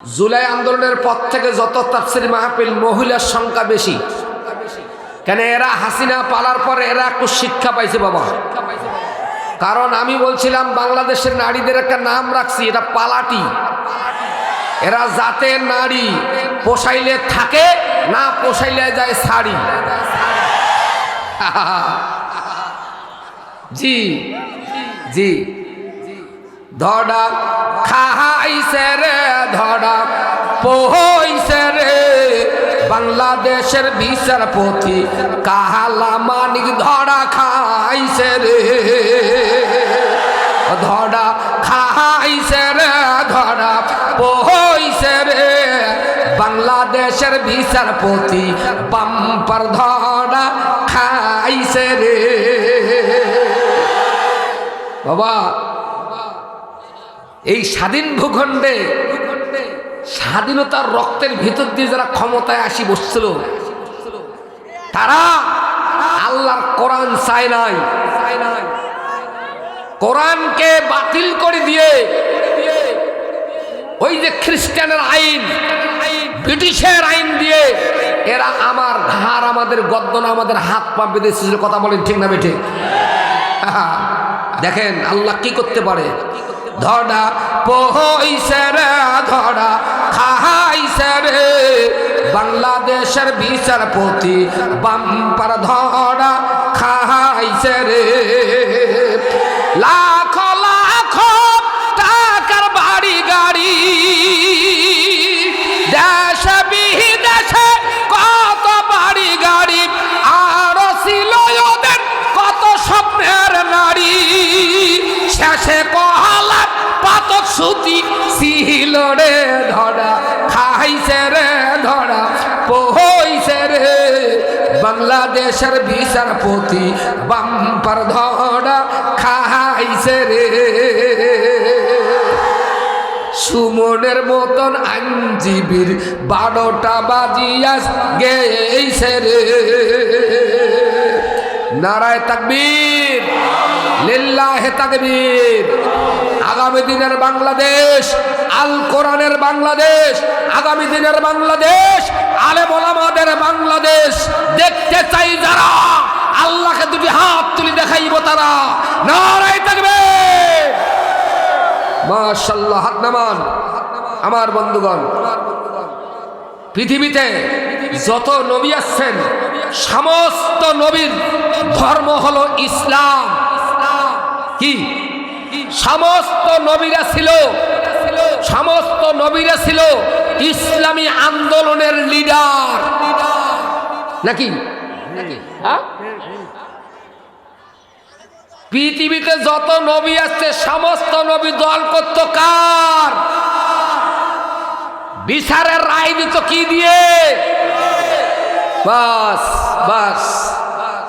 জুলাই আন্দোলনের পর থেকে যত তাফসির মাহফিল মহিলার সংখ্যা বেশি। কেন এরা হাসিনা পালার পর এরা একটু শিক্ষা পাইছে বাবা। কারণ আমি বলছিলাম, বাংলাদেশের নারীদের একটা নাম রাখছি, এটা পালাটি। এরা জাতের নারী, পোষাইলে থাকে, না পোষাইলে যায় শাড়ি। জি জি। ধড়া খাইছে রে ধড়া পহইছে রে। বাংলাদেশের বিচারপতি কাহালা মানিক ধরা খাইছে রে। ধরা খাইছে রে ধরা পহইছে রে। বাংলাদেশের বিচারপতি বাম্পার ধরা খাইছে রে। বাবা এই স্বাধীন ভূখণ্ডে, স্বাধীনতার রক্তের ভিতর দিয়ে যারা ক্ষমতায় আসি বসছিল, তারা আল্লাহর কোরআন চায় নাই। কোরআনকে বাতিল করে দিয়ে ওই যে খ্রিস্টানের আইন, ব্রিটিশের আইন দিয়ে এরা আমার ঘাড় আমাদের গদ্দনা আমাদের হাত পা বেঁধেছিল কথা বলেন ঠিক না বেঠে দেখেন আল্লাহ কি করতে পারে? ধরা পহইছে রে ধরা খাইছে রে। বাংলাদেশের বিচারপতি বাম্পার ধরা খাইছে রে। ছিল রে ধরা, খাইছে রে ধরা, পহইছে রে। বাংলাদেশের বিচারপতি বাম্পার ধরা, খাইছে রে। সুমনের মতন আইনজীবীর বারোটা বাজিয়াস গেছে রে। নারায় তাকবীর, লিল্লাহে তাকবীর। আগামী দিনের বাংলাদেশ, আল কোরআনের বাংলাদেশ, আগামী দিনের বাংলাদেশ আলে বলামাদের বাংলাদেশ, দেখতে চাই যারা, আল্লাহকে দুটি হাত তুলি দেখাইব তারা। নারায় থাকবে। মাশাল্লাহ হাত নামান। আমার বন্ধুগণ, পৃথিবীতে যত নবী আসছেন, সমস্ত নবীর ধর্ম হলো ইসলাম। কি? সমস্ত নবীরা ছিল, সমস্ত নবীরা ছিল ইসলামী আন্দোলনের লিডার। নাকি? হ্যাঁ? পৃথিবীতে যত নবী আসছে সমস্ত নবী দল করত কার? বিচারের রায় দিত কি দিয়ে? বাস বাস।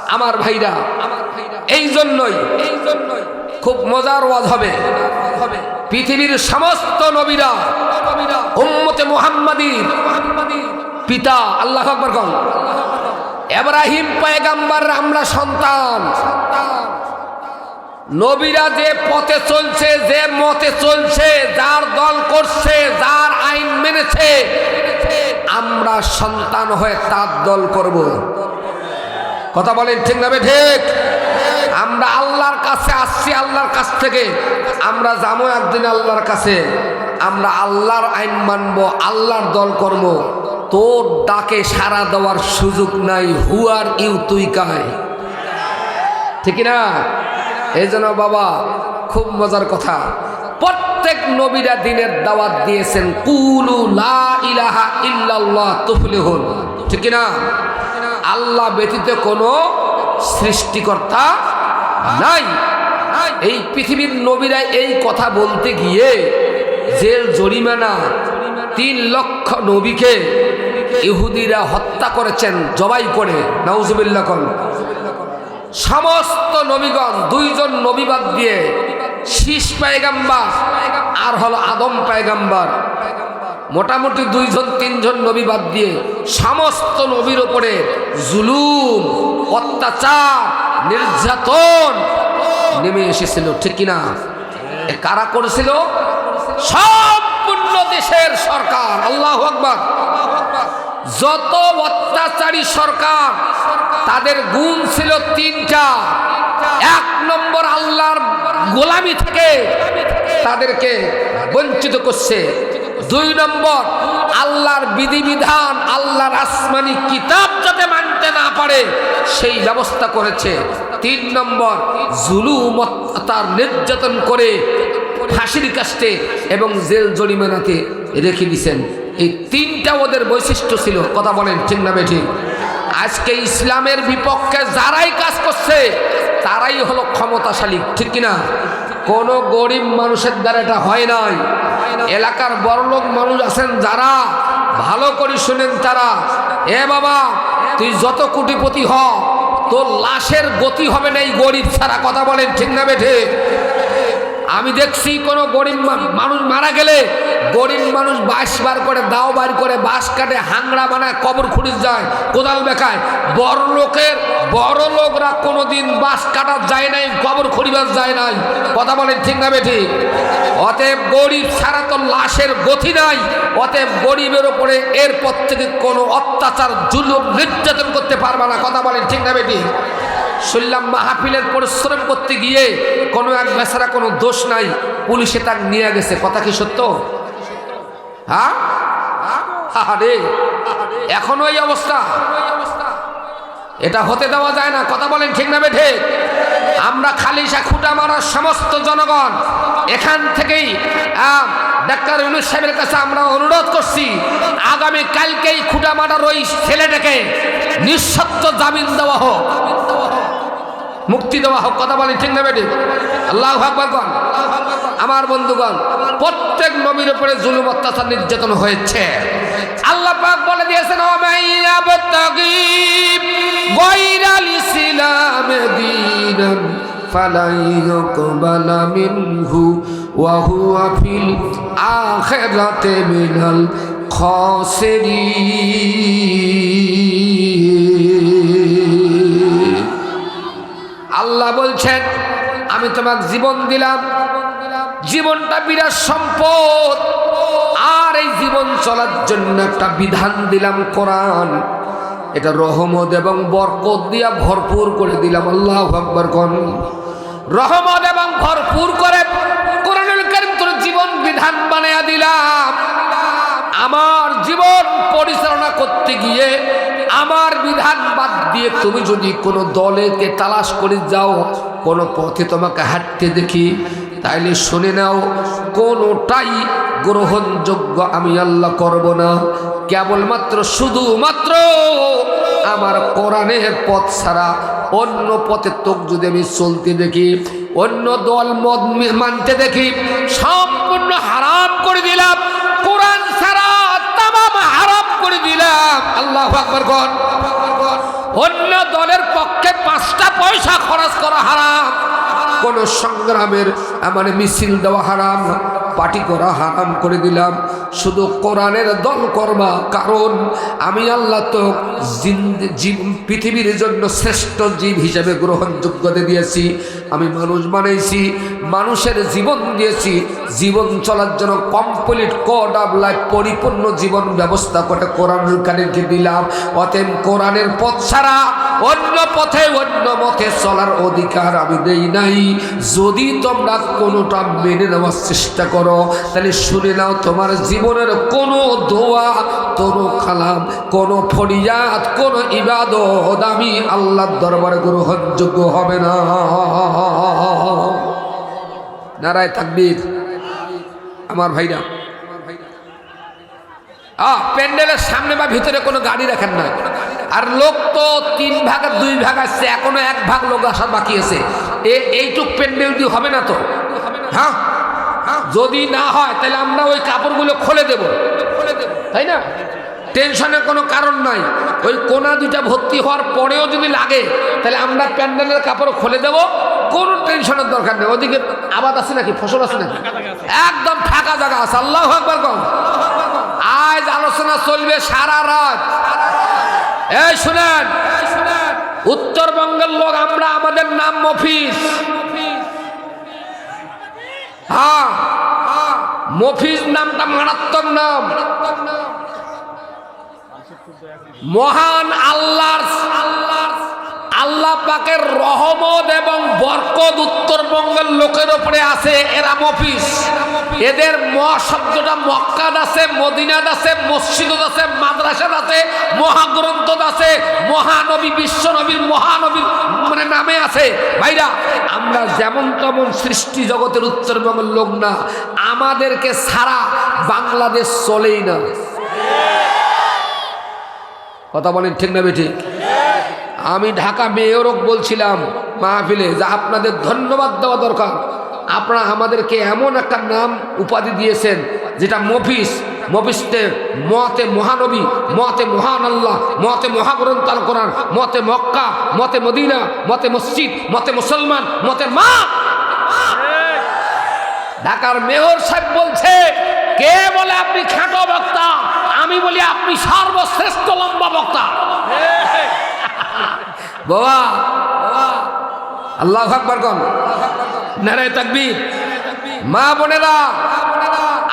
আমার ভাইরা এই জন্যই এই জন্যই। খুব মজার ওয়াজ হবে। পৃথিবীর সমস্ত নবীরা, উম্মতে মুহাম্মাদির পিতা, আল্লাহ আকবর কন। এব্রাহিম পায়গাম্বার, আমরা সন্তান। নবীরা যে পথে চলছে, যে মতে চলছে, যার দল করছে, যার আইন মেনেছে, আমরা সন্তান হয়ে তার দল করব। কথা বলেন ঠিক না ঠিক? আমরা আল্লাহর কাছে আসছি, আল্লাহর কাছ থেকে। আমরা যাব একদিন আল্লাহর কাছে। আমরা আল্লাহর আইন মানব, আল্লাহর দল করব। তোর ডাকে সারা দেওয়ার সুযোগ নাই হুয়ার ইউ তুই কায় ঠিক না? এই বাবা, খুব মজার কথা। প্রত্যেক নবীরা দিনের দাওয়াত দিয়েছেন, কুলু লা ইলাহা ইল্লাল্লাহ তুফলিহুন। ঠিক না? আল্লাহ ব্যতীত কোনো সৃষ্টিকর্তা নাই। এই পৃথিবীর নবীরা এই কথা বলতে গিয়ে জেল জরিমানা, তিন লক্ষ নবীকে ইহুদিরা হত্যা করেছেন, জবাই করে। নাউজুবিল্লাহ কন। সমস্ত নবীগণ, দুইজন নবীবাদ দিয়ে শীষ পায়গাম্বার আর হলো আদম পায়গাম্বার। মোটামুটি দুইজন, তিনজন নবী বাদ দিয়ে সমস্ত নবীর ওপরে জুলুম, অত্যাচার নির্যাতন নেমে এসেছিল, ঠিক কিনা? কারা করেছিল? সম্পূর্ণ দেশের সরকার। আল্লাহ আকবর। যত অত্যাচারী সরকার, তাদের গুণ ছিল তিনটা। এক নম্বর আল্লাহর গোলামি থেকে তাদেরকে বঞ্চিত করছে। দুই নম্বর, আল্লাহর বিধিবিধান, আল্লাহর আসমানি কিতাব যাতে মানতে না পারে, সেই ব্যবস্থা করেছে। তিন নম্বর জুলুম তার নির্যাতন করে ফাঁসির কাস্টে এবং জেল জরিমানাতে রেখে দিছেন এই তিনটা ওদের বৈশিষ্ট্য ছিল, কথা বলেন ঠিক না বেঠিক? আজকে ইসলামের বিপক্ষে যারাই কাজ করছে, তারাই হলো ক্ষমতাশালী, ঠিক কিনা? কোনো গরিব মানুষের দ্বারা এটা হয় নাই। এলাকার বড়লোক মানুষ আছেন যারা, ভালো করে শুনেন তারা, এ বাবা, তুই যত কোটিপতি হ, তোর লাশের গতি হবে না এই গরিব ছাড়া, কথা বলেন ঠিক না বেঠে? আমি দেখছি কোনো গরিব মানুষ মারা গেলে গরিব মানুষ বাঁশ বার করে, দাও বার করে, বাঁশ কাটে, হাংড়া বানায়, কবর খুঁড়িস যায়, কোদাল বেখায় বড় লোকের, বড় লোকরা কোনোদিন বাঁশ কাটার যায় নাই, কবর খুঁড়িবার যায় নাই। কথা বলেন ঠিক না বেঠি? অতএব গরিব ছাড়া তো লাশের গতি নাই। অতএব গরিবের ওপরে এরপর থেকে কোনো অত্যাচার, জুলুম, নির্যাতন করতে পারবে না। কথা বলেন ঠিক না বেটি শুনলাম মাহফিলের পরিশ্রম করতে গিয়ে কোনো এক বেচারা কোনো দোষ নাই, পুলিশে তাকে নিয়ে গেছে। কথা কি সত্য? হ্যাঁ? আরে এখনও এই অবস্থা? এটা হতে দেওয়া যায় না। কথা বলেন ঠিক না বেঠে? আমরা খালিশা খুঁটা মারার সমস্ত জনগণ, এখান থেকেই ডাক্তার ইউনুস সাহেবের কাছে আমরা অনুরোধ করছি আগামী কালকেই খুঁটা মারার ওই ছেলেটাকে নিঃশব্দ জামিন দেওয়া হোক। মুক্তি দেওয়া হোক, কথা বলেন, ঠিক না বেটি? আল্লাহ ভাগবান আমার বন্ধুগণ, প্রত্যেক নবীর উপরে জুলুম, অত্যাচার, নির্যাতন হয়েছে। আল্লাহ পাক বলে দিয়েছেন আখিরাতি মিনাল খাসিরিন। আল্লাহ বলছেন, আমি তোমাকে জীবন দিলাম। জীবনটা বিরাট সম্পদ। আর এই জীবন চলার জন্য একটা বিধান দিলাম কোরআন। এটা রহমত এবং বরকত দিয়া ভরপুর করে দিলাম, আল্লাহ আকবর কন। রহমত এবং ভরপুর করে কোরআনুল তোর জীবন বিধান বানায়া দিলাম। আমার জীবন পরিচালনা করতে গিয়ে আমার বিধান বাদ দিয়ে তুমি যদি কোনো দলেকে তালাশ করে যাও, কোনো পথে তোমাকে হাঁটতে দেখি, তাইলে শুনে নাও, কোনোটাই গ্রহণযোগ্য আমি আল্লাহ করব না। কেবলমাত্র শুধুমাত্র আমার কোরআনের পথ ছাড়া অন্য পথে তোক যদি আমি চলতে দেখি, অন্য দল মত মানতে দেখি, সম্পূর্ণ হারাম করে দিলাম। কোরআন ছাড়া তামাম হারাম করে দিলাম। আল্লাহ আকবর গণ অন্য দলের পক্ষে পাঁচটা পয়সা খরচ করা হারাম। কোন সংগ্রামের মানে মিছিল দেওয়া হারাম, পার্টি করা হারাম করে দিলাম। শুধু কোরআনের দল করবা কারণ আমি আল্লাহ তো জীব পৃথিবীর জন্য শ্রেষ্ঠ জীব হিসেবে গ্রহণযোগ্যতা দিয়েছি। আমি মানুষ বানাইছি, মানুষের জীবন দিয়েছি। জীবন চলার জন্য কমপ্লিট কোড অফ লাইফ পরিপূর্ণ জীবন ব্যবস্থা করে কোরআন কারিমকে দিলাম। অতএব কোরআনের পথ ছাড়া অন্য পথে অন্য মতে চলার অধিকার আমি দেই নাই। যদি তোমরা কোনোটা মেনে নেওয়ার চেষ্টা করো, তাহলে শুনে নাও তোমার জীবনের কোনো দোয়া, কোনো খালাম কোনো ফরিয়াদ, কোনো ইবাদত আমি আল্লাহর দরবারে গ্রহণযোগ্য হবে না। নারায় তাকবীর। আমার ভাইরা। প্যান্ডেলের সামনে বা ভিতরে কোনো গাড়ি রাখেন না। আর লোক তো তিন ভাগের দুই ভাগ আসছে, এখনও এক ভাগ লোক আসার বাকি আছে। এইটুক প্যান্ডেল দিয়ে হবে না তো? হ্যাঁ? যদি না হয়, তাহলে আমরা ওই কাপড়গুলো খুলে দেব। তাই না? টেনশনের কোনো কারণ নাই। ওই কোনা দুইটা ভর্তি হওয়ার পরেও যদি লাগে, তাহলে আমরা প্যান্ডেলের কাপড় খুলে দেব। কোনো টেনশনের দরকার নেই। ওদিকে আবাদ আছে নাকি? ফসল আছে নাকি? একদম ফাঁকা জায়গা আছে। আল্লাহ আজ আলোচনা চলবে সারা রাত। শুনেন, উত্তরবঙ্গের লোক, আমরা আমাদের নাম মফিস হ্যাঁ মফিস নামটা মারাত্মক নাম। মহান আল্লাহ আল্লাহর আল্লাহ পাকের রহমত এবং বরকত উত্তরবঙ্গের লোকের উপরে আছে, এরা মফিস এদের ম শব্দটা মক্কাদ আছে মদিনাদ আছে মসজিদ আছে মাদ্রাসাদ আছে মহাগ্রন্থ আছে, মহানবী, বিশ্বনবীর মহানবীর মানে নামে আছে। ভাইরা, আমরা যেমন তেমন সৃষ্টি জগতের উত্তরবঙ্গের লোক না, আমাদেরকে সারা বাংলাদেশ চলেই না। কথা বলেন ঠিক না বেঠিক? আমি ঢাকা মেয়রক বলছিলাম মাহফিলে, যে আপনাদের ধন্যবাদ দেওয়া দরকার। আপনারা আমাদেরকে এমন একটা নাম উপাধি দিয়েছেন, যেটা মফিস, মফিসতে মতে মহানবী, মতে মহান আল্লাহ, মতে মহাগ্রন্থ আল মতে মক্কা, মতে মদিনা, মতে মসজিদ, মতে মুসলমান, মতে মা। ঢাকার মেয়র সাহেব বলছে, কে বলে আপনি খাটো বক্তা? আমি বলি আপনি সর্বশ্রেষ্ঠ লম্বা বক্তা। বাবা আল্লাহ আকবর কন। নারায় তাকবীর। মা বোনেরা,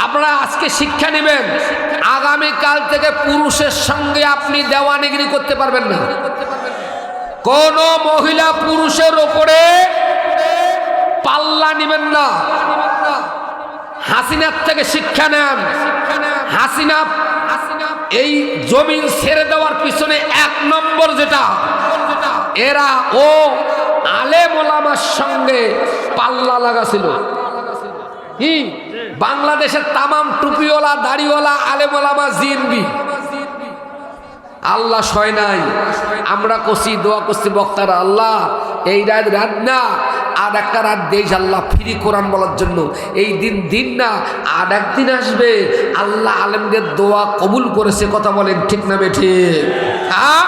আপনারা আজকে শিক্ষা নেবেন, আগামী কাল থেকে পুরুষের সঙ্গে আপনি দেওয়ানিগিরি করতে পারবেন না। কোন মহিলা পুরুষের ওপরে পাল্লা নেবেন না। হাসিনার থেকে শিক্ষা নেন। হাসিনা এই জমিন ছেড়ে দেওয়ার পিছনে এক নম্বর যেটা, এরা ও আলেম ওলামার সঙ্গে পাল্লা লাগাছিল। কি? বাংলাদেশের তামাম টুপিওয়ালা, দাড়িওয়ালা, আলেম জিনবি আল্লাহ সয় নাই। আমরা কষি দোয়া করছি বক্তারা, আল্লাহ, এই রাত রাত না, আর একটা রাত দেশ আল্লাহ ফ্রি কোরআন বলার জন্য। এই দিন দিন না, আর একদিন আসবে, আল্লাহ আলেমদের দোয়া কবুল করেছে, কথা বলেন ঠিক না বেঠে হ্যাঁ?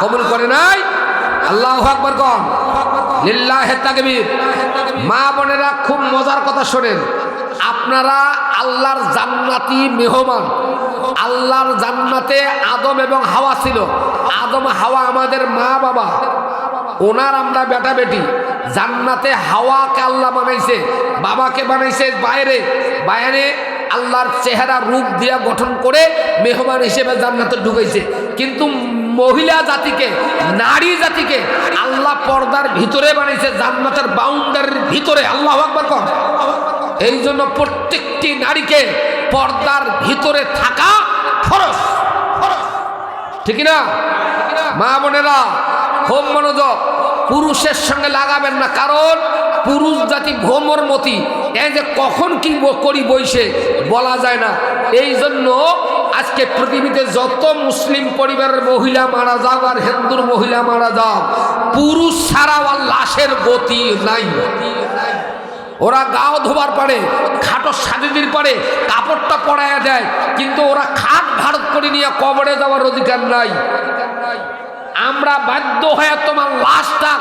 কবুল করে নাই? আল্লাহ আকবর কন লিল্লাহ তাকবীর। মা বোনেরা খুব মজার কথা শোনেন। আপনারা আল্লাহর জান্নাতি মেহমান। আল্লাহর জান্নাতে আদম এবং হাওয়া ছিল। আদম, হাওয়া আমাদের মা, বাবা। ওনার আমরা বেটা বেটি জান্নাতে হাওয়াকে আল্লাহ বানাইছে, বাবাকে বানাইছে বাইরে। বাইরে আল্লাহর চেহারা, রূপ দিয়া গঠন করে মেহমান হিসেবে জান্নাতে ঢুকাইছে। কিন্তু মহিলা জাতিকে, নারী জাতিকে আল্লাহ পর্দার ভিতরে বানাইছে, জান্নাতের বাউন্ডারির ভিতরে। আল্লাহ আকবর কর। এই জন্য প্রত্যেকটি নারীকে পর্দার ভিতরে থাকা ফরস ঠিক না? মা বোনেরা, হোম মনোযোগ পুরুষের সঙ্গে লাগাবেন না, কারণ পুরুষ জাতি ভ্রমর মতি। এই যে কখন কি করি বইসে বলা যায় না। এই জন্য আজকে পৃথিবীতে যত মুসলিম পরিবারের মহিলা মারা যাও আর হিন্দুর মহিলা মারা যাও পুরুষ ছাড়া আর লাশের গতি নাই। ওরা গাও ধোবার পারে, খাটো সাজিদির পারে, কাপড়টা পরাইয়া দেয়, কিন্তু ওরা খাট ভারত করে নিয়ে কবরে যাওয়ার অধিকার নাই। আমরা বাধ্য হয়ে তোমার লাশটা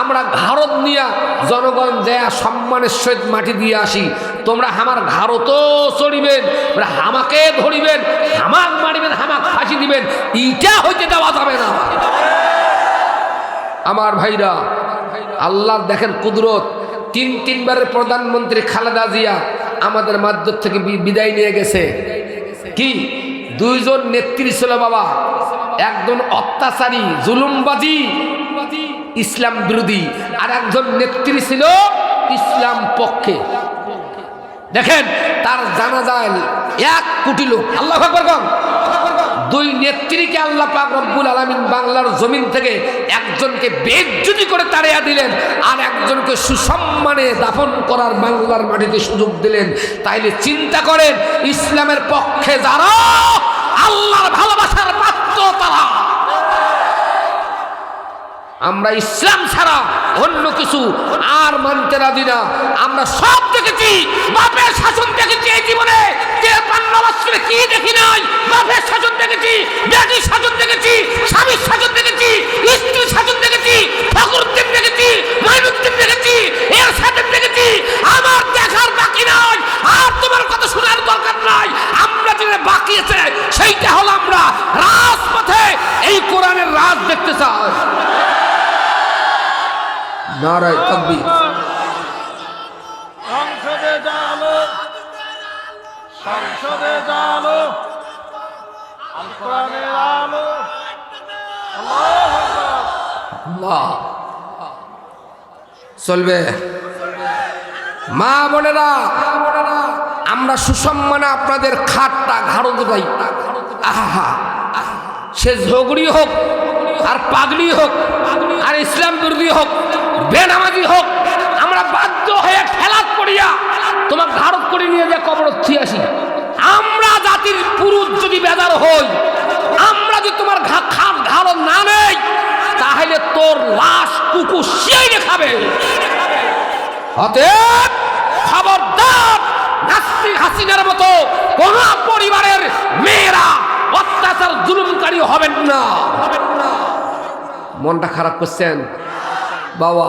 আমরা ভারত নিয়ে জনগণ দেয়া সম্মানের সহিত মাটি দিয়ে আসি। তোমরা আমার ভারত চড়িবেন হামাকে ধরিবেন, হামাক মারিবেন, হামাক ফাঁসি দিবেন, ইটা হইতে দেওয়া যাবে না। আমার ভাইরা, আল্লাহ দেখেন কুদরত তিন, তিনবারের প্রধানমন্ত্রী খালেদা জিয়া আমাদের মাধ্যম থেকে বিদায় নিয়ে গেছে। কি? দুইজন নেত্রী ছিল বাবা। একজন অত্যাচারী জুলুমবাদী ইসলাম বিরোধী। আর একজন নেত্রী ছিল ইসলাম পক্ষে। দেখেন, তার জানা যায় এক কোটি লোক। আল্লাহ। দুই নেত্রীকে আল্লাহ পাক রব্বুল আলমিন বাংলার জমিন থেকে একজনকে বেজ্জুতি করে তাড়িয়া দিলেন আর একজনকে সুসম্মানে দাফন করার বাংলার মাটিতে সুযোগ দিলেন। তাইলে চিন্তা করেন, ইসলামের পক্ষে যারা আল্লাহর ভালোবাসার পাত্র তারা। আমরা ইসলাম ছাড়া অন্য কিছু আর মানতে রাজি না। আমরা সব দেখেছি, বাপের শাসন দেখেছি এই জীবনে। কি দেখি নাই, বাপের শাসন দেখেছি ব্যাটির শাসন দেখেছি, স্বামীর শাসন দেখেছি, স্ত্রীর শাসন দেখেছি ঠাকুরদেব দেখেছি মাইনুদ্দিন দেখেছি এর সাথে দেখেছি আমার দেখার বাকি নাই আর তোমার কথা শোনার দরকার নাই আমরা যেটা বাকি আছে সেইটা হলো আমরা রাজপথে এই কোরআনের রাজ দেখতে চাই নারায় তকবীর। সংসদে যা সংসদে জানো কোরআনের আলো। আল্লাহ। চলবে। মা বোনেরা আমরা সুসম্মানে আপনাদের খাটটা ঘাড়ো দেবাই আহা। সে ঝগড়ি হোক আর পাগড়ি হোক, আর ইসলাম বিরোধী হোক, বেনামাজি হোক, আমরা বাধ্য হয়ে ঠেলাত করিয়া তোমার ঘাড়ত করে নিয়ে যে কবর আসি। আমরা জাতির পুরুষ যদি বেজার হই, আমরা যদি তোমার খাট ঘাড়ো না নেই, তাহলে তোর লাশ কুকুর সেই খাবে অতএব খবরদার নাস্তিক হাসিনার মতো কোন পরিবারের মেয়েরা অত্যাচার, জুলুমকারী হবেন না হবেন না। মনটা খারাপ করছেন? বাবা,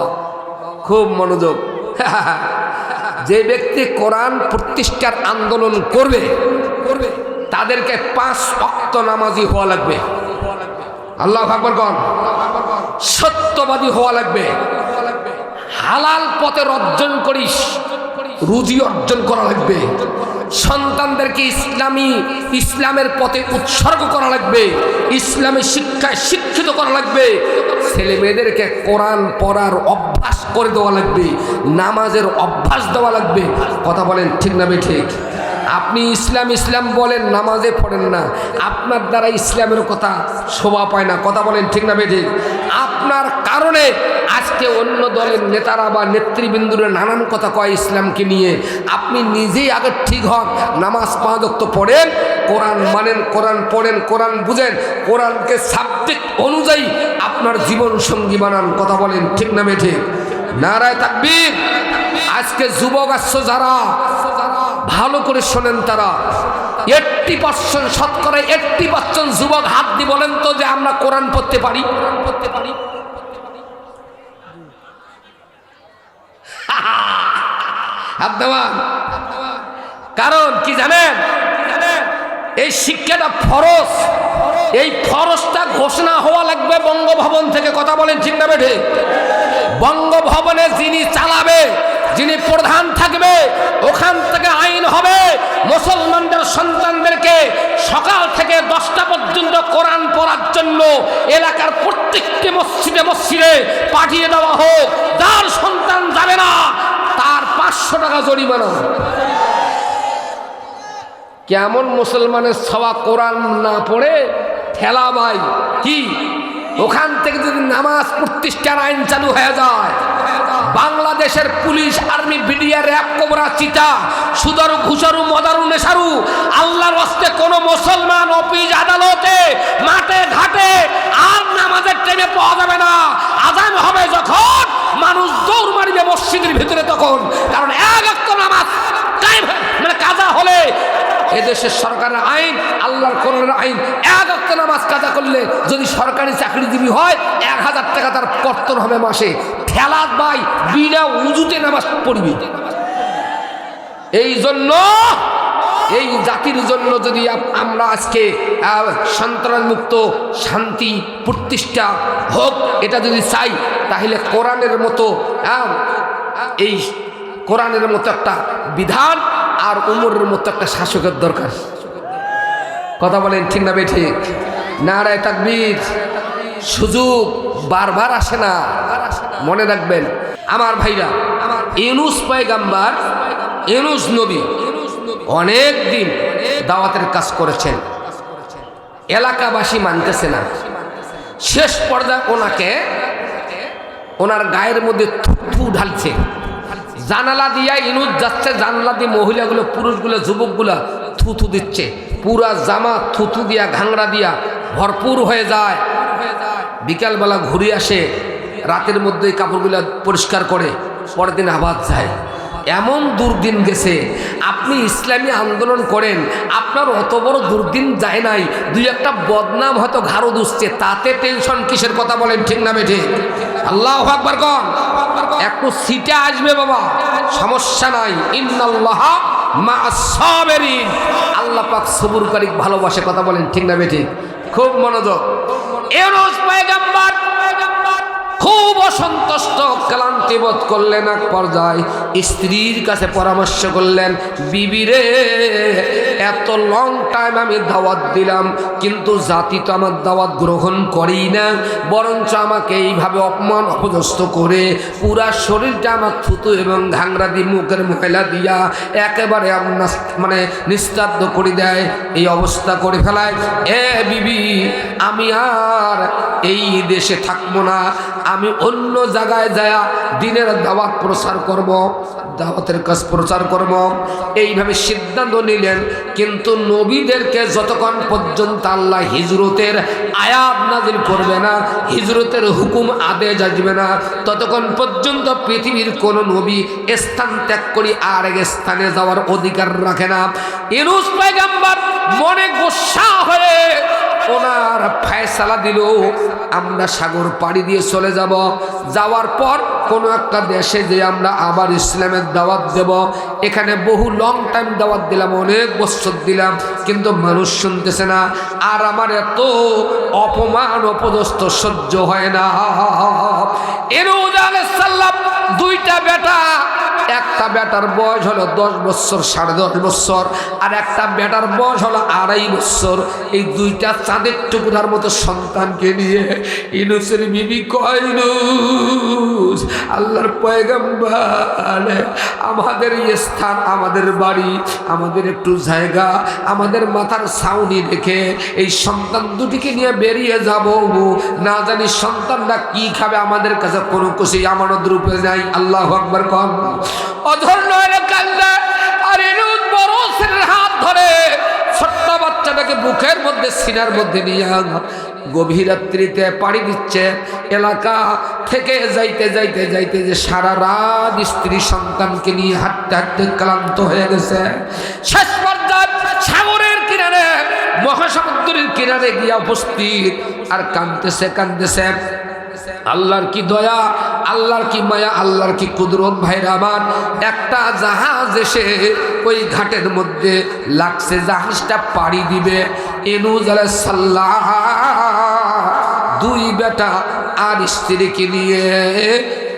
খুব মনোযোগ। যে ব্যক্তি কোরআন প্রতিষ্ঠার আন্দোলন করবে করবে তাদেরকে পাঁচ অক্ত নামাজি হওয়া লাগবে। আল্লাহ কন। সত্যবাদী হওয়া লাগবে। হালাল পথের অর্জন করিস, রুজি অর্জন করা লাগবে। সন্তানদেরকে ইসলামী, ইসলামের পথে উৎসর্গ করা লাগবে, ইসলামী শিক্ষায় শিক্ষিত করা লাগবে। ছেলে মেয়েদেরকে কোরআন পড়ার অভ্যাস করে দেওয়া লাগবে, নামাজের অভ্যাস দেওয়া লাগবে। কথা বলেন ঠিক না ঠিক? আপনি ইসলাম ইসলাম বলেন, নামাজে পড়েন না। আপনার দ্বারা ইসলামের কথা শোভা পায় না। কথা বলেন ঠিক না বেঠিক? আপনার কারণে আজকে অন্য দলের নেতারা বা নেতৃবৃন্দুরা নানান কথা কয় ইসলামকে নিয়ে। আপনি নিজেই আগে ঠিক হন, নামাজ পাঁচক্ত পড়েন, কোরআন মানেন, কোরআন পড়েন, কোরআন বুঝেন, কোরআনকে সাবজেক্ট অনুযায়ী আপনার জীবন সঙ্গী বানান। কথা বলেন ঠিক না বেঠিক? নারায় তাকবীর। আজকে যুবক আসছো যারা, ভালো করে শোনেন তারা। এইট্টি পার্সেন্ট শতকরা এট্টি পার্সেন্ট যুবক হাত দিয়ে বলেন তো যে আমরা কোরআন পড়তে পারি। পড়তে পারি কারণ কি জানেন? এই শিক্ষাটা ফরজ। এই ফরজটা ঘোষণা হওয়া লাগবে বঙ্গভবন থেকে। কথা বলেন ঠিক না বেঠে? বঙ্গভবনে যিনি চালাবে, যিনি প্রধান থাকবে, ওখান থেকে আইন হবে। মুসলমানদের সন্তানদেরকে সকাল থেকে দশটা পর্যন্ত কোরআন পড়ার জন্য এলাকার প্রত্যেকটি মসজিদে মসজিদে পাঠিয়ে দেওয়া হোক। যার সন্তান যাবে না, তার পাঁচশো টাকা জরিমানা। কেমন মুসলমানের সবা কোরআন না পড়ে, ঠেলা ভাই, কি? ওখান থেকে যদি নামাজ প্রতিষ্ঠার আইন চালু হয়ে যায়, বাংলাদেশের পুলিশ, আর্মি বিডিআ র্যাব, কোবরা, চিতা, সুদারু, ঘুষারু, মদারু, নেশারু, আল্লাহর হস্তে কোনো মুসলমান অফিস, আদালতে, মাঠে, ঘাটে আর নামাজের টাইমে পাওয়া যাবে না। আজান হবে যখন করলে যদি সরকারি চাকরিজীবী হয় এক হাজার টাকা তার কর্তন হবে মাসে। ঠেলাত বাই বিনা উজুতে নামাজ পড়বি। এই জন্য এই জাতির জন্য যদি আমরা আজকে আহ, সন্ত্রাস মুক্ত শান্তি প্রতিষ্ঠা হোক এটা যদি চাই তাহলে কোরআনের মতো এই কোরআনের মতো একটা বিধান আর উমরের মতো একটা শাসকের দরকার। কথা বলেন ঠিক না বে ঠিক নারায় তাকবীর, সুযোগ বারবার আসে না। মনে রাখবেন, আমার ভাইরা, ইউনুস পয়গাম্বার, ইউনুস নবী অনেক দিন দাওয়াতের কাজ করেছেন। এলাকাবাসী মানতেছে না। শেষ পর্যায়ে ওনাকে, ওনার গায়ের মধ্যে থু ঢালছে। জানালা দিয়া ইনুজ যাচ্ছে, জানালা দিয়ে মহিলাগুলো, পুরুষগুলো, যুবকগুলো থুথু দিচ্ছে। পুরা জামা থুথু দিয়া, ঘাংরা দিয়া ভরপুর হয়ে যায়। বিকালবেলা ঘুরে আসে, রাতের মধ্যে কাপড়গুলো পরিষ্কার করে, পরের দিন আবার যায়। এমন দুর্দিন গেছে, আপনি ইসলামী আন্দোলন করেন, আপনার অত বড় দুর্দিন যায় নাই, দুই একটা বদনাম হয়তো ঘাড়ো দুসছে তাতে টেনশন কিসের কথা বলেন ঠিক না বেঠে? আল্লাহ আকবর কন। একটু সিটে আসবে বাবা, সমস্যা নাই। ইন্নাল্লাহ মা আল্লাহ পাক সবুরকারী ভালোবাসে, কথা বলেন ঠিক না বেঠে? খুব মনোযোগ। এরোজ পায়গাম্বার খুব খুব অসন্তুষ্ট ক্লান্তি বোধ করলেন এক পর্যায়ে স্ত্রীর কাছে পরামর্শ করলেন বিবিরে এত লং টাইম আমি দাওয়াত দিলাম, কিন্তু জাতি তো আমার দাওয়াত গ্রহণ করেই না, বরঞ্চ আমাকে এইভাবে অপমান অপদস্থ করে পুরা শরীরটা আমার থুতু এবং ঘাংরা দিয়ে মুখের ময়লা দিয়া একেবারে মানে নিস্তাব্দ করে দেয়, এই অবস্থা করে ফেলায়, এ বিবি, আমি আর এই দেশে থাকব না, আমি অন্য জায়গায় যায়া দিনের দাওয়াত প্রচার করব, দাওয়াতের কাজ প্রচার করব। এইভাবে সিদ্ধান্ত নিলেন, কিন্তু নবীদেরকে যতক্ষণ পর্যন্ত আল্লাহ হিজরতের আয়াত নাজিল করবে না, হিজরতের হুকুম আদেশ আসবে না, ততক্ষণ পর্যন্ত পৃথিবীর কোন নবী স্থান ত্যাগ করি আর এক স্থানে যাওয়ার অধিকার রাখে না। ইনুস পাইগাম্বার মনে গোসা হয়ে ওনার ফায়সালা দিল। আমরা সাগর পাড়ি দিয়ে চলে যাব। যাওয়ার পর কোনো একটা দেশে যে আমরা আবার ইসলামের দাওয়াত দেব, এখানে বহু লং টাইম দাওয়াত দিলাম, অনেক বছর দিলাম, কিন্তু মানুষ শুনতেছে না। আর আমার এত অপমান, অপদস্থ সহ্য হয় না। এরুদ আলাইসাল্লাম দুইটা বেটা, একটা বেটার বয়স হলো দশ বছর, সাড়ে দশ বছর, আর একটা বেটার বয়স হলো আড়াই বছর। এই দুইটা চাঁদের টুকুরার মতো সন্তানকে নিয়ে ইনুসের বিবি কয়নুস আল্লাহর পয়গাম্বার, আমাদের স্থান, আমাদের বাড়ি, আমাদের একটু জায়গা, আমাদের মাথার ছাউনি রেখে এই সন্তান দুটিকে নিয়ে বেরিয়ে যাব। না জানি সন্তানরা কি খাবে আমাদের কাছে কোনো কিছু আমানত রূপে নাই, আল্লাহ আকবর কম অধর্ণ বাচ্চাটাকে বুকের মধ্যে সিনার মধ্যে নিয়ে গভীর রাত্রিতে পাড়ি দিচ্ছে। এলাকা থেকে যাইতে যাইতে যাইতে যে সারা রাত স্ত্রী সন্তানকে নিয়ে হাঁটতে হাঁটতে ক্লান্ত হয়ে গেছে। শেষ পর্যায়ে সাগরের কিনারে, মহাসমুদ্রের কিনারে গিয়া উপস্থিত। আর কাঁদতেছে কান্দতেছে আল্লাহর কি দয়া, আল্লাহর কি মায়া, আল্লাহর কি কুদরত ভাইরা আমার? একটা জাহাজ এসে ওই ঘাটের মধ্যে লাগছে, জাহাজটা পাড়ি দিবে। এনু এনুজ সাল্লাহ দুই বেটা আর স্ত্রীকে নিয়ে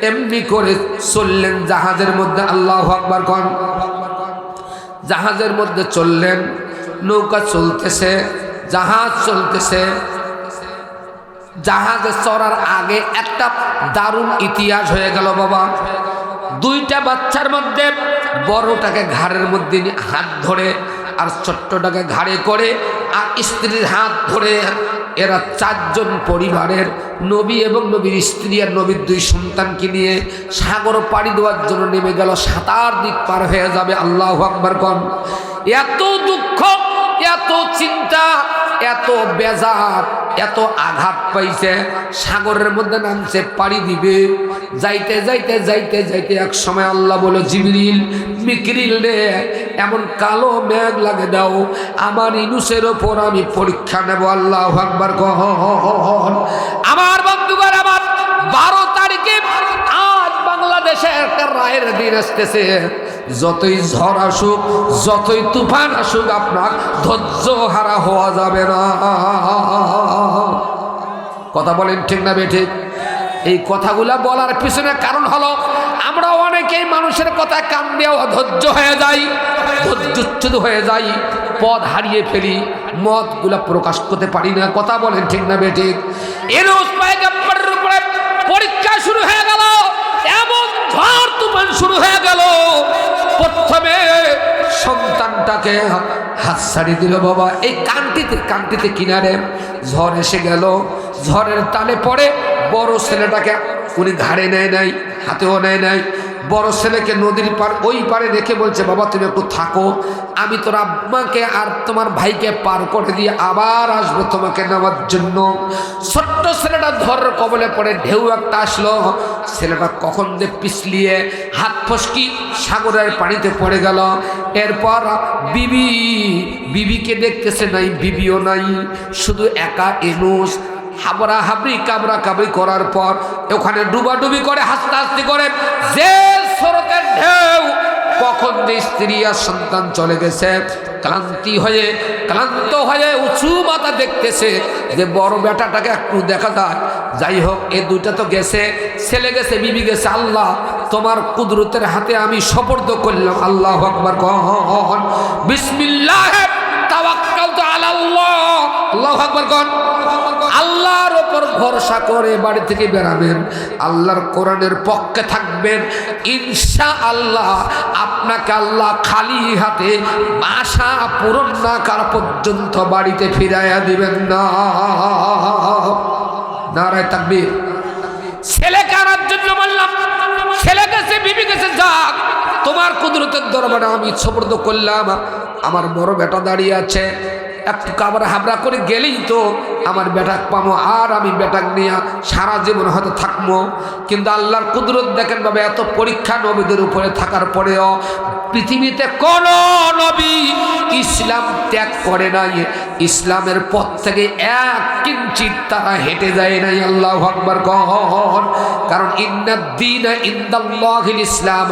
এমনি করে চললেন জাহাজের মধ্যে। আল্লাহ আকবর কন। জাহাজের মধ্যে চললেন, নৌকা চলতেছে, জাহাজ চলতেছে। জাহাজে চড়ার আগে একটা দারুণ ইতিহাস হয়ে গেল বাবা। দুইটা বাচ্চার মধ্যে বড়টাকে ঘাড়ের মধ্যে হাত ধরে আর ছোট্টটাকে ঘাড়ে করে আর স্ত্রীর হাত ধরে এরা চারজন পরিবারের নবী এবং নবীর স্ত্রী আর নবীর দুই সন্তানকে নিয়ে সাগর পাড়ি দেওয়ার জন্য নেমে গেল। সাতার দিক পার হয়ে যাবে, আল্লাহ আকবর কন। এত দুঃখ এত চিন্তা, এত বেজার, এত আঘাত পাইছে, সাগরের মধ্যে নামছে, পাড়ি দিবে। যাইতে যাইতে যাইতে যাইতে এক সময় আল্লাহ বলে, জিবরিল, মিকরিল রে, এমন কালো মেঘ লাগে দাও। আমার ইনুসের ওপর আমি পরীক্ষা নেব, আল্লাহ আকবার কহন আমার বন্ধুবার আমার বারো তারিখে আজ বাংলাদেশে একটা রায়ের দিন আসতেছে। যতই ঝড় আসুক, যতই তুফান আসুক, আপনার ধৈর্য হারা হওয়া যাবে না। কথা বলেন ঠিক না বেঠে? এই কথাগুলা বলার পিছনে কারণ হলো, আমরা অনেকেই মানুষের কথা কান দিয়ে অধৈর্য হয়ে যাই, ধৈর্যচ্যুত হয়ে যাই পদ হারিয়ে ফেলি, মতগুলা প্রকাশ করতে পারি না। কথা বলেন ঠিক না বেঠে? এর পরীক্ষা শুরু হয়ে গেল। এমন ঝড় তুফান শুরু হয়ে গেল। প্রথমে সন্তানটাকে হাত ছাড়ি দিল, বাবা, এই কান্তিতে কান্তিতে কিনারে ঝড় এসে গেল। ঝড়ের তালে পড়ে বড় ছেলেটাকে উনি ঘাড়ে নেয় নাই, হাতেও নেয় নাই। বড় ছেলেকে নদীর পার, ওই পারে রেখে বলছে, বাবা, তুমি একটু থাকো। আমি তোর আব্বাকে আর তোমার ভাইকে পার করে দিয়ে আবার আসব তোমাকে নেওয়ার জন্য। ছোট্ট ছেলেটা ধর কবলে পড়ে, ঢেউ একটা আসলো। ছেলেটা কখন যে পিছলিয়ে হাত ফসকি সাগরের পানিতে পড়ে গেল। এরপর বিবি, বিবিকে দেখতেছে নাই, বিবিও নাই, শুধু একা এনুস। হাবরা হাবরি কাবরা কাবরি করার পর ওখানে ডুবাডুবি করে হাসতে হাসতে করে যে স্রোতের ঢেউ। কখন যে স্ত্রী আর সন্তান চলে গেছে, ক্লান্তি হয়ে, ক্লান্ত হয়ে উঁচু মাথা দেখতেছে যে বড় বেটাটাকে একটু দেখা যায় যাই হোক, এ দুইটা তো গেছে, ছেলে গেছে, বিবি গেছে, আল্লাহ। তোমার কুদরতের হাতে আমি সপর্দ করলাম, আল্লাহ আকবার কন বিসমিল্লাহ, তাওয়াক্কালতু আলাল্লাহ। আল্লাহু আকবার কন আল্লাহর ওপর ভরসা করে বাড়ি থেকে বেরাবেন, আল্লাহর কোরআনের পক্ষে থাকবেন। ইনশা আল্লাহ আপনাকে আল্লাহ খালি হাতে বাসা পূরণ না কার পর্যন্ত বাড়িতে ফিরাইয়া দিবেন না। নারায় তাকবীর। ছেলেকে আনার জন্য বললাম, ছেলে গেছে, বিবি গেছে, যাক, তোমার কুদরতের দরবারে আমি সবর্দ করলাম, আমার বড় বেটা দাঁড়িয়ে আছে। একটু কাবার হাবড়া করে গেলেই তো আমার বেটাক পাবো আর আমি বেটাক নিয়ে সারা জীবন হয়তো থাকব কিন্তু আল্লাহর কুদরত দেখেন বাবা, এত পরীক্ষা নবীদের উপরে থাকার পরেও পৃথিবীতে কোন নবী ইসলাম ত্যাগ করে নাই। ইসলামের পথ থেকে এক কিঞ্চিত তারা হেঁটে যায় নাই, আল্লাহ আকবর কহন কারণ ইন্নাদ্দিন ইন্দাল্লাহিল ইসলাম।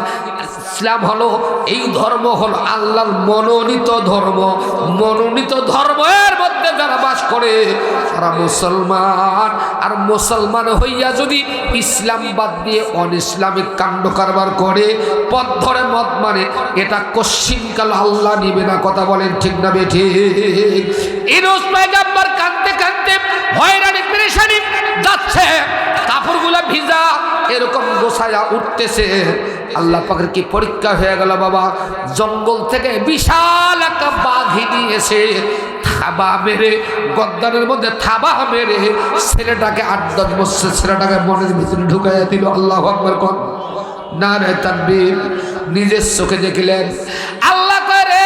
ইসলাম হলো এই ধর্ম হলো আল্লাহর মনোনীত ধর্ম। মনোনীত ধর্মের মধ্যে যারা বাস করে, তারা মুসলমান। আর মুসলমান হইয়া যদি ইসলাম বাদ দিয়ে অন ইসলামিক কাণ্ড কারবার করে, পথ ধরে মত মানে এটা কশ্চিনকাল আল্লাহ নিবে না, কথা বলেন ঠিক না বেঠি? ইনুস পয়গাম্বর কাঁদতে কাঁদতে হয়রানি, পেরেশানি যাচ্ছে। কাপড়গুলা ভিজা, এরকম গোসায়া উঠতেছে। আল্লাহ পাকের কি পরীক্ষা হয়ে গেল বাবা? জঙ্গল থেকে বিশাল একটা বাঘিনী এসে থাবা মেরে, গদ্দানের মধ্যে থাবা মেরে, ছেলেটাকে আট, দশ বছর ছেলেটাকে মনের ভিতরে ঢুকাইয়া দিল, আল্লাহ আকবর কর। না রে তানবীর, নিজের চোখে দেখিলেন, আল্লাহ করে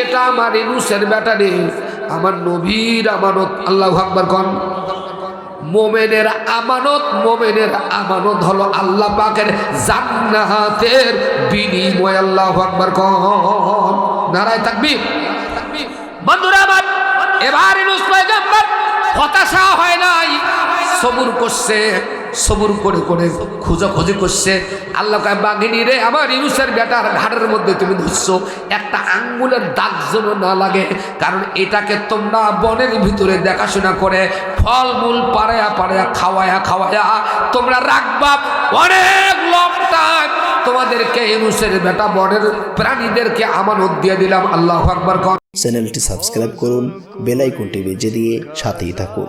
এটা আমার ইনুসের ব্যাটারে, আমার নবীর আমানত, আল্লাহ আকবর কন মোমেনের আমানত মোমেনের আমানত হলো আল্লাহ পাকের জান্নাতের বিনিময় আল্লাহ আকবর কন নারায় থাকবি বন্ধুরা আমার, এবার ইনুস পয়গম্বর, হতাশা হয় নাই, সবুর করছে, সবুর করে করে খোঁজাখুঁজি করছে। আল্লাহ কয়, বাঘিনী রে, আমার ইউসের বেটার ঘাড়ের মধ্যে তুমি ধরছো, একটা আঙ্গুলের দাগ যেন না লাগে, কারণ এটাকে তোমরা বনের ভিতরে দেখাশোনা করে, ফলমূল পাড়ায়া পাড়ায়া খাওয়ায়া খাওয়ায়া তোমরা রাখবা। অনেক লং টাইম তোমাদেরকে ইউসের বেটা বনের প্রাণীদেরকে আমানত দিয়ে দিলাম। আল্লাহ আকবর চ্যানেলটি সাবস্ক্রাইব করুন বেল আইকনটি বেজে দিয়ে সাথেই থাকুন।